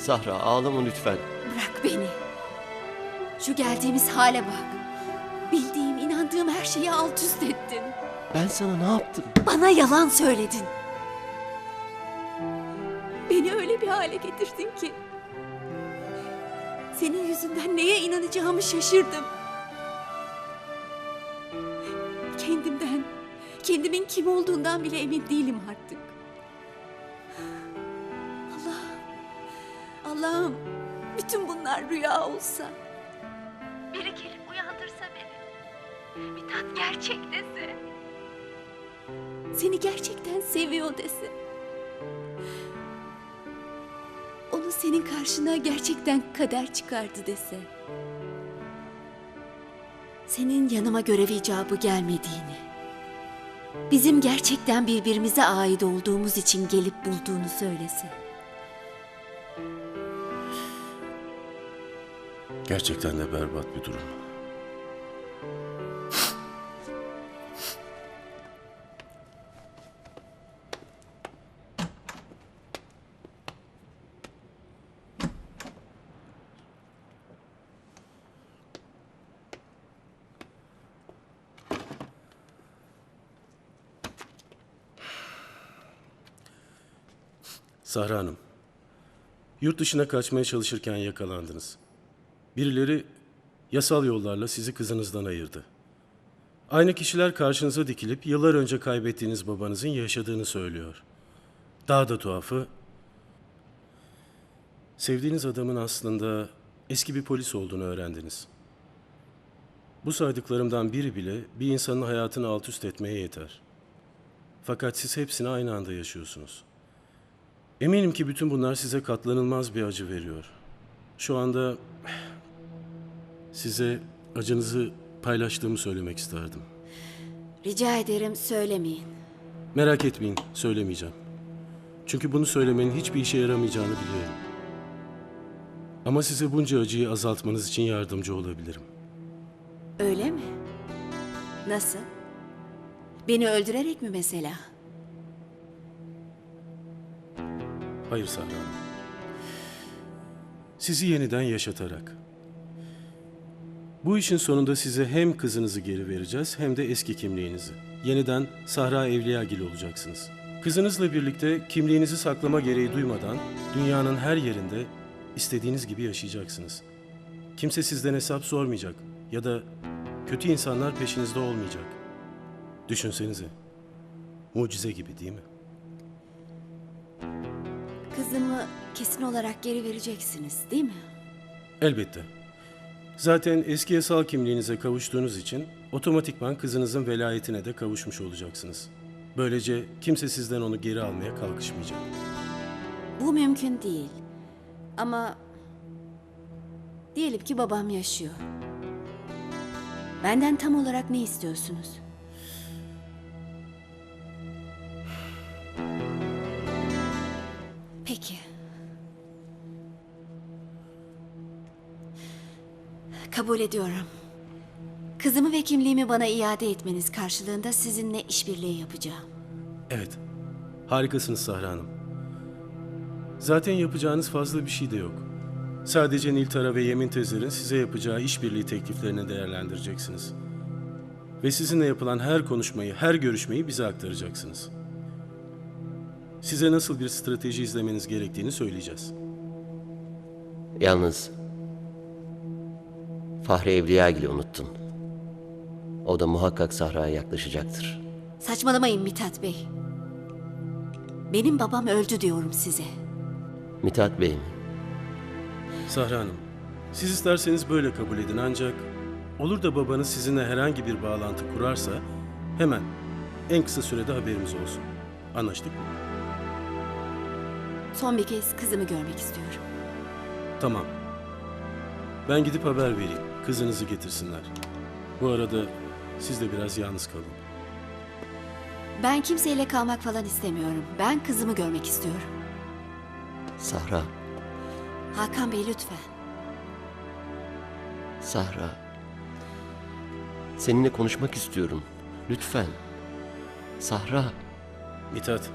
Sahra ağlama lütfen. Bırak beni. Şu geldiğimiz hale bak. Bildiğim, inandığım her şeyi alt üst ettin. Ben sana ne yaptım? Bana yalan söyledin. Beni öyle bir hale getirdin ki. Senin yüzünden neye inanacağımı şaşırdım. Kendimden, kendimin kim olduğundan bile emin değilim artık. Allah'ım, bütün bunlar rüya olsa. Biri gelip uyandırsa beni. Mithat gerçek dese. Seni gerçekten seviyor dese. Onu senin karşına gerçekten kader çıkardı dese. Senin yanıma görev icabı gelmediğini, bizim gerçekten birbirimize ait olduğumuz için gelip bulduğunu söylese. Gerçekten de berbat bir durum. Sahra Hanım, yurt dışına kaçmaya çalışırken yakalandınız. Birileri yasal yollarla sizi kızınızdan ayırdı. Aynı kişiler karşınıza dikilip yıllar önce kaybettiğiniz babanızın yaşadığını söylüyor. Daha da tuhafı, sevdiğiniz adamın aslında eski bir polis olduğunu öğrendiniz. Bu saydıklarımdan biri bile bir insanın hayatını alt üst etmeye yeter. Fakat siz hepsini aynı anda yaşıyorsunuz. Eminim ki bütün bunlar size katlanılmaz bir acı veriyor. Şu anda size acınızı paylaştığımı söylemek isterdim. Rica ederim söylemeyin. Merak etmeyin, söylemeyeceğim. Çünkü bunu söylemenin hiçbir işe yaramayacağını biliyorum. Ama size bunca acıyı azaltmanız için yardımcı olabilirim. Öyle mi? Nasıl? Beni öldürerek mi mesela? Hayır Sahra Hanım. Sizi yeniden yaşatarak. Bu işin sonunda size hem kızınızı geri vereceğiz hem de eski kimliğinizi. Yeniden Sahra Evliyagil olacaksınız. Kızınızla birlikte kimliğinizi saklama gereği duymadan dünyanın her yerinde istediğiniz gibi yaşayacaksınız. Kimse sizden hesap sormayacak ya da kötü insanlar peşinizde olmayacak. Düşünsenize. Mucize gibi değil mi? Kızımı kesin olarak geri vereceksiniz değil mi? Elbette. Zaten eski yasal kimliğinize kavuştuğunuz için otomatikman kızınızın velayetine de kavuşmuş olacaksınız. Böylece kimse sizden onu geri almaya kalkışmayacak. Bu mümkün değil. Ama diyelim ki babam yaşıyor. Benden tam olarak ne istiyorsunuz? Peki. Kabul ediyorum. Kızımı ve kimliğimi bana iade etmeniz karşılığında sizinle işbirliği yapacağım. Evet. Harikasınız Sahra Hanım. Zaten yapacağınız fazla bir şey de yok. Sadece Niltara ve Yemin Tezer'in size yapacağı işbirliği tekliflerini değerlendireceksiniz. Ve sizinle yapılan her konuşmayı, her görüşmeyi bize aktaracaksınız. Size nasıl bir strateji izlemeniz gerektiğini söyleyeceğiz. Yalnız Fahri Evliyagil'i unuttun. O da muhakkak Sahra'ya yaklaşacaktır. Saçmalamayın Mithat Bey. Benim babam öldü diyorum size. Mithat Bey mi? Sahra Hanım, siz isterseniz böyle kabul edin ancak olur da babanız sizinle herhangi bir bağlantı kurarsa hemen en kısa sürede haberimiz olsun. Anlaştık mı? Son bir kez kızımı görmek istiyorum. Tamam. Ben gidip haber vereyim. Kızınızı getirsinler. Bu arada siz de biraz yalnız kalın. Ben kimseyle kalmak falan istemiyorum. Ben kızımı görmek istiyorum. Sahra, Hakan Bey lütfen. Sahra. Seninle konuşmak istiyorum. Lütfen. Sahra. Mithat,